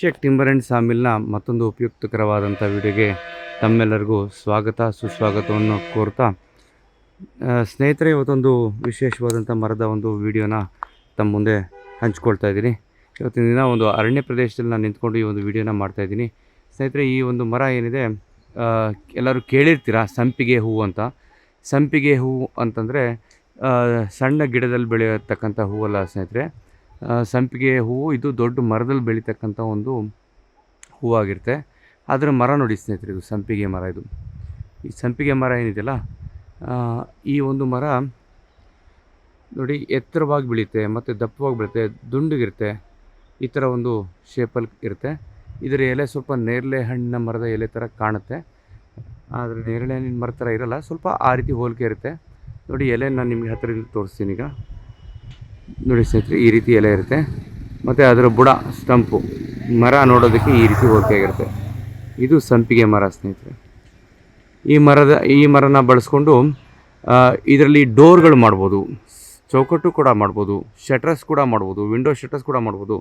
Sheikh timber and ಸಾಮಿಲ್ನ ಮತ್ತೊಂದು ಉಪಯುಕ್ತಕರವಾದಂಥ ವಿಡಿಯೋಗೆ ತಮ್ಮೆಲ್ಲರಿಗೂ ಸ್ವಾಗತ, ಸುಸ್ವಾಗತವನ್ನು ಕೋರ್ತಾ ಸ್ನೇಹಿತರೆ, ಇವತ್ತೊಂದು ವಿಶೇಷವಾದಂಥ ಮರದ ಒಂದು ವಿಡಿಯೋನ ತಮ್ಮ ಮುಂದೆ ಹಂಚ್ಕೊಳ್ತಾ ಇದ್ದೀನಿ. ಇವತ್ತಿನ ದಿನ ಒಂದು ಅರಣ್ಯ ಪ್ರದೇಶದಲ್ಲಿ ನಾನು ನಿಂತ್ಕೊಂಡು ಈ ಒಂದು ವಿಡಿಯೋನ ಮಾಡ್ತಾ ಇದ್ದೀನಿ. ಸ್ನೇಹಿತರೆ, ಈ ಒಂದು ಮರ ಏನಿದೆ ಎಲ್ಲರೂ ಕೇಳಿರ್ತೀರ, ಸಂಪಿಗೆ ಹೂವು ಅಂತ? ಸಂಪಿಗೆ ಹೂವು ಅಂತಂದರೆ ಸಣ್ಣ ಗಿಡದಲ್ಲಿ ಬೆಳೆಯತಕ್ಕಂಥ ಹೂವಲ್ಲ ಸ್ನೇಹಿತರೆ ಸಂಪಿಗೆ ಹೂವು, ಇದು ದೊಡ್ಡ ಮರದಲ್ಲಿ ಬೆಳೀತಕ್ಕಂಥ ಒಂದು ಹೂವಾಗಿರುತ್ತೆ ಅದರ ಮರ ನೋಡಿ ಸ್ನೇಹಿತರೆ, ಇದು ಸಂಪಿಗೆ ಮರ ಇದು. ಈ ಸಂಪಿಗೆ ಮರ ಏನಿದೆಯಲ್ಲ ಈ ಒಂದು ಮರ ನೋಡಿ ಎತ್ತರವಾಗಿ ಬೆಳೆಯುತ್ತೆ ಮತ್ತು ದಪ್ಪವಾಗಿ ಬೆಳೀತೆ, ದುಂಡಗಿರುತ್ತೆ. ಈ ಥರ ಒಂದು ಶೇಪಲ್ಲಿ ಇರುತ್ತೆ. ಇದರ ಎಲೆ ಸ್ವಲ್ಪ ನೇರಳೆ ಹಣ್ಣಿನ ಮರದ ಎಲೆ ಥರ ಕಾಣುತ್ತೆ. ಆದರೆ ನೇರಳೆ ಹಣ್ಣಿನ ಮರ ಥರ ಇರಲ್ಲ, ಸ್ವಲ್ಪ ಆ ರೀತಿ ಹೋಲಿಕೆ ಇರುತ್ತೆ. ನೋಡಿ ಎಲೆ ನಾನು ನಿಮಗೆ ಹತ್ತಿರದಿಂದ ತೋರಿಸ್ತೀನಿ ಈಗ. ನೋಡಿ ಸ್ನೇಹಿತರೆ, ಈ ರೀತಿ ಎಲೆ ಇರುತ್ತೆ. ಮತ್ತು ಅದರ ಬುಡ, ಸ್ಟಂಪು, ಮರ ನೋಡೋದಕ್ಕೆ ಈ ರೀತಿ ಹೋಲಿಕೆಯಾಗಿರುತ್ತೆ ಇದು ಸಂಪಿಗೆ ಮರ ಸ್ನೇಹಿತರೆ. ಈ ಮರದ, ಈ ಮರನ ಬಳಸ್ಕೊಂಡು ಇದರಲ್ಲಿ ಡೋರ್ಗಳು ಮಾಡ್ಬೋದು. ಚೌಕಟ್ಟು ಕೂಡ ಮಾಡ್ಬೋದು. ಶಟರ್ಸ್ ಕೂಡ ಮಾಡ್ಬೋದು. ವಿಂಡೋ ಶಟರ್ಸ್ ಕೂಡ ಮಾಡ್ಬೋದು.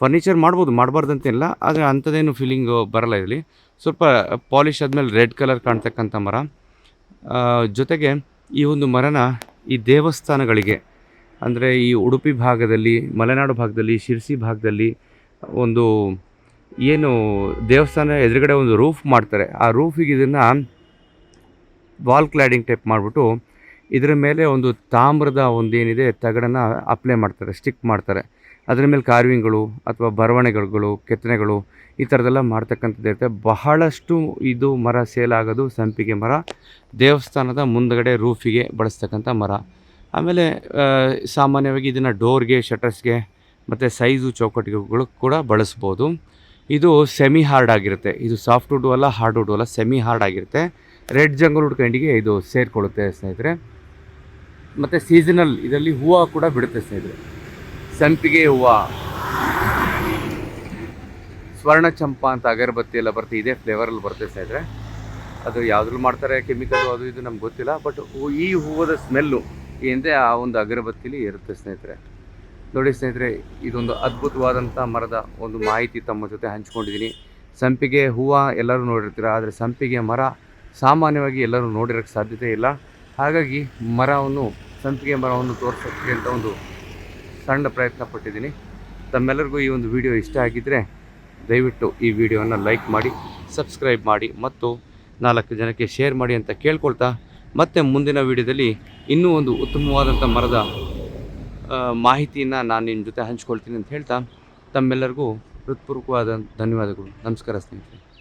ಫರ್ನಿಚರ್ ಮಾಡ್ಬೋದು. ಮಾಡಬಾರ್ದಂತೆಲ್ಲ ಆದರೆ ಅಂಥದ್ದೇನು ಫೀಲಿಂಗು ಬರಲ್ಲ ಇದರಲ್ಲಿ. ಸ್ವಲ್ಪ ಪಾಲಿಶ್ ಆದಮೇಲೆ ರೆಡ್ ಕಲರ್ ಕಾಣ್ತಕ್ಕಂಥ ಮರ. ಜೊತೆಗೆ ಈ ಒಂದು ಮರನ ಈ ದೇವಸ್ಥಾನಗಳಿಗೆ ಅಂದರೆ ಈ ಉಡುಪಿ ಭಾಗದಲ್ಲಿ, ಮಲೆನಾಡು ಭಾಗದಲ್ಲಿ, ಶಿರ್ಸಿ ಭಾಗದಲ್ಲಿ ಒಂದು ಏನು ದೇವಸ್ಥಾನ ಎದುರುಗಡೆ ಒಂದು ರೂಫ್ ಮಾಡ್ತಾರೆ. ಆ ರೂಫಿಗೆ ಇದನ್ನು ವಾಲ್ ಕ್ಲಾಡಿಂಗ್ ಟೈಪ್ ಮಾಡಿಬಿಟ್ಟು ಇದರ ಮೇಲೆ ಒಂದು ತಾಮ್ರದ ಒಂದು ಏನಿದೆ ತಗಡನ್ನು ಅಪ್ಲೈ ಮಾಡ್ತಾರೆ ಸ್ಟಿಕ್ ಮಾಡ್ತಾರೆ. ಅದರ ಮೇಲೆ ಕಾರ್ವಿಂಗ್ಗಳು ಅಥವಾ ಬರವಣಿಗೆಗಳು, ಕೆತ್ತನೆಗಳು ಈ ಥರದೆಲ್ಲ ಮಾಡ್ತಕ್ಕಂಥದ್ದು ಇರುತ್ತೆ. ಬಹಳಷ್ಟು ಇದು ಮರ ಸೇಲ್ ಆಗೋದು, ಸಂಪಿಗೆ ಮರ ದೇವಸ್ಥಾನದ ಮುಂದಗಡೆ ರೂಫಿಗೆ ಬಳಸ್ತಕ್ಕಂಥ ಮರ. ಆಮೇಲೆ ಸಾಮಾನ್ಯವಾಗಿ ಇದನ್ನು ಡೋರ್ಗೆ, ಶಟರ್ಸ್ಗೆ, ಮತ್ತು ಸೈಜು ಚೌಕಟ್ಟಿಗೆಗಳು ಕೂಡ ಬಳಸ್ಬೋದು. ಇದು ಸೆಮಿ ಹಾರ್ಡ್ ಆಗಿರುತ್ತೆ. ಇದು ಸಾಫ್ಟ್ ವುಡ್ ಅಲ್ಲ, ಹಾರ್ಡ್ ವುಡ್ ಅಲ್ಲ, ಸೆಮಿ ಹಾರ್ಡ್ ಆಗಿರುತ್ತೆ. ರೆಡ್ ಜಂಗಲ್ ವುಡ್ ಕೈಂಡಿಗೆ ಇದು ಸೇರಿಕೊಳ್ಳುತ್ತೆ ಸ್ನೇಹಿತರೆ. ಮತ್ತು ಸೀಸನಲ್ ಇದರಲ್ಲಿ ಹೂವು ಕೂಡ ಬಿಡುತ್ತೆ ಸ್ನೇಹಿತರೆ. ಸಂಪಿಗೆ ಹೂವು. ಸ್ವರ್ಣ ಚಂಪಾ ಅಂತ ಅಗರಬತ್ತಿ ಎಲ್ಲ ಬರುತ್ತೆ ಇದೇ ಫ್ಲೇವರಲ್ಲಿ ಬರುತ್ತೆ ಸ್ನೇಹಿತರೆ. ಅದು ಯಾವುದ್ರಲ್ಲಿ ಮಾಡ್ತಾರೆ ಕೆಮಿಕಲ್ ಅದು ಇದು ನಮ್ಗೆ ಗೊತ್ತಿಲ್ಲ, ಬಟ್ ಈ ಹೂವದ ಸ್ಮೆಲ್ಲು ಏನಿದೆ ಆ ಒಂದು ಅಗರಬತ್ತಿಲಿ ಇರುತ್ತೆ ಸ್ನೇಹಿತರೆ. ನೋಡಿ ಸ್ನೇಹಿತರೆ, ಇದೊಂದು ಅದ್ಭುತವಾದಂಥ ಮರದ ಒಂದು ಮಾಹಿತಿ ತಮ್ಮ ಜೊತೆ ಹಂಚ್ಕೊಂಡಿದ್ದೀನಿ. ಸಂಪಿಗೆ ಹೂವು ಎಲ್ಲರೂ ನೋಡಿರ್ತೀರ, ಆದರೆ ಸಂಪಿಗೆ ಮರ ಸಾಮಾನ್ಯವಾಗಿ ಎಲ್ಲರೂ ನೋಡಿರೋಕ್ಕೆ ಸಾಧ್ಯತೆ ಇಲ್ಲ. ಹಾಗಾಗಿ ಮರವನ್ನು, ಸಂಪಿಗೆ ಮರವನ್ನು ತೋರಿಸೋಕ್ಕೆ ಅಂತ ಒಂದು ಸಣ್ಣ ಪ್ರಯತ್ನ ಪಟ್ಟಿದ್ದೀನಿ. ತಮ್ಮೆಲ್ಲರಿಗೂ ಈ ಒಂದು ವಿಡಿಯೋ ಇಷ್ಟ ಆಗಿದ್ದರೆ ದಯವಿಟ್ಟು ಈ ವಿಡಿಯೋವನ್ನು ಲೈಕ್ ಮಾಡಿ, ಸಬ್ಸ್ಕ್ರೈಬ್ ಮಾಡಿ ಮತ್ತು ನಾಲ್ಕು ಜನಕ್ಕೆ ಶೇರ್ ಮಾಡಿ ಅಂತ ಕೇಳ್ಕೊಳ್ತಾ ಮತ್ತೆ ಮುಂದಿನ ವಿಡಿಯೋದಲ್ಲಿ ಇನ್ನೂ ಒಂದು ಉತ್ತಮವಾದಂಥ ಮರದ ಮಾಹಿತಿಯನ್ನು ನಾನು ನಿಮ್ಮ ಜೊತೆ ಹಂಚ್ಕೊಳ್ತೀನಿ ಅಂತ ಹೇಳ್ತಾ, ತಮ್ಮೆಲ್ಲರಿಗೂ ಹೃತ್ಪೂರ್ವಕವಾದ ಧನ್ಯವಾದಗಳು. ನಮಸ್ಕಾರ ಸ್ನೇಹಿತರೆ.